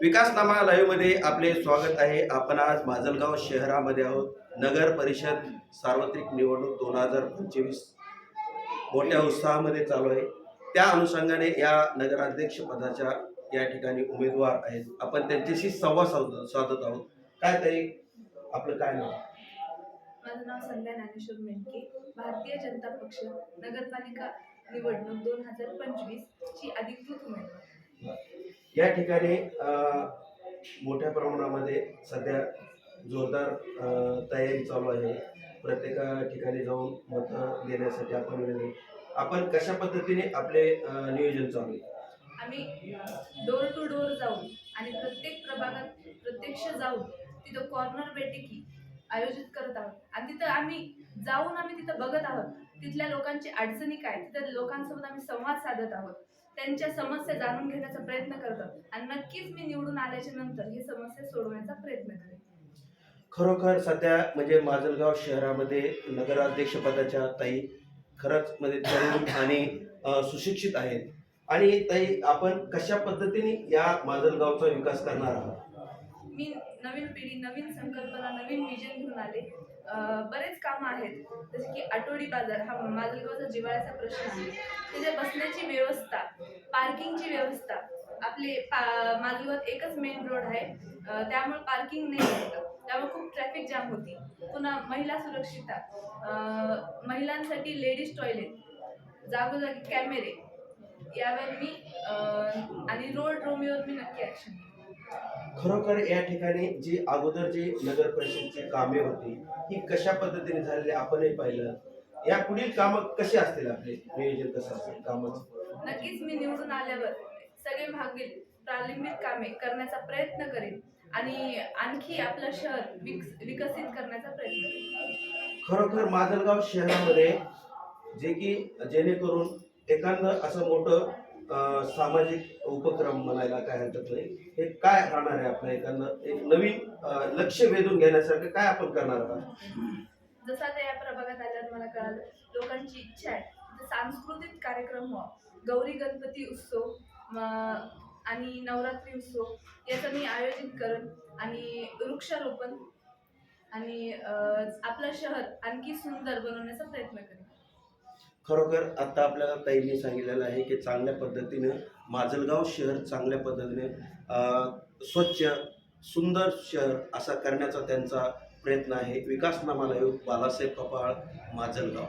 विकासनामा लाईव्हमध्ये आपले स्वागत आहे. आपण आज माजलगाव शहरामध्ये आहोत. नगर परिषद सार्वत्रिक निवडणूक दोन हजार पंचवीस मोठ्या उत्साहामध्ये चालू आहे. त्या अनुषंगाने या नगराध्यक्ष पदाच्या या ठिकाणी उमेदवार आहेत. आपण त्यांच्याशी संवाद साध साधत आहोत. काय ताई आपलं काय नाव? माझं नाव संध्या ज्ञानेश्वर मेंढके भारतीय जनता पक्ष नगरपालिका निवडणूक दोन हजार पंचवीस ची अधिकृत उमेदवार. या ठिकाणी मोठ्या प्रमाणामध्ये सध्या जोरदार तयारी चालू आहे. प्रत्येक ठिकाणी जाऊन मतं देण्यासाठी आपण आपण कशा पद्धतीने आपले नियोजन चालू आहे? आम्ही डोर टू डोर जाऊन आणि प्रत्येक प्रभागात प्रत्यक्ष जाऊन तिथं कॉर्नर बैठकी आयोजित करत आहोत. आणि तिथं आम्ही जाऊन आम्ही तिथं बघत आहोत. तिथल्या लोकांची अडचणी काय? तिथं लोकांसोबत आम्ही संवाद साधत आहोत. त्यांच्या समस्या जाणून घेण्याचा प्रयत्न करतो. आणि नक्कीच मी निवडून आल्याच्यानंतर ही समस्या सोडवण्याचा प्रयत्न करेन. खरोखर सध्या म्हणजे माजलगाव शहरामध्ये नगराध्यक्ष पदाच्या ताई खरंच म्हणजे तरुण आणि सुशिक्षित आहेत. आणि ताई आपण कशा पद्धतीने या माजलगावचा विकास करणार आहात? मी नवीन पिढी नवीन संकल्पना नवीन विजन घेऊन आले. बरेच कामं आहेत. जसे की आठवडी बाजार हा माजलगावचा जिव्हाळ्याचा प्रश्न आहे. त्याच्या बसण्याची व्यवस्था पार्किंगची व्यवस्था आपले पा माजलगावात एकच मेन रोड आहे. त्यामुळे पार्किंग नाही होतं. त्यामुळे खूप ट्रॅफिक जाम होती. पुन्हा महिला सुरक्षिता महिलांसाठी लेडीज टॉयलेट जागोजागी कॅमेरे यावर मी आणि रोड रोमीवर मी नक्की ॲक्शन खरोखर या ठिकाणी जी अगोदर जी नगर परिषदची कामे होती ही कशा पद्धतीने झालेली आपणही पाहिलं. या पुढील कामं कशी असतील आपले? नियोजन कसं असेल? कामाचं नक्कीच मी निवडून आल्यावर सगळे मागील प्रारंभिक कामे करण्याचा प्रयत्न करेन आणि आणखी आपलं शहर विकस विकसित करण्याचा प्रयत्न करेन. खरोखर माजलगाव शहरामध्ये जे की जेणेकरून एखादं असं मोठं सामाजिक उपक्रम म्हणायला काय हरकत नाही. हे काय राहणार आहे आपल्या एक नवीन लक्ष वेधून घेण्यासारखं काय आपण करणार आहात? जसं आता या प्रभागात आल्यावर मला कळालं लोकांची इच्छा आहे. म्हणजे सांस्कृतिक कार्यक्रम व्हावा. गौरी गणपती उत्सव आणि नवरात्री उत्सव याचं मी आयोजित करेन. आणि वृक्षारोपण आणि आपलं शहर आणखी सुंदर बनवण्याचा प्रयत्न करेन. खरोखर आत्ता आपल्याला ताईंनी सांगितलेलं आहे की चांगल्या पद्धतीनं माजलगाव शहर चांगल्या पद्धतीने स्वच्छ सुंदर शहर असा करण्याचा त्यांचा प्रयत्न आहे. विकासनामाला येऊ बालासाहेब कपाळ माजलगाव.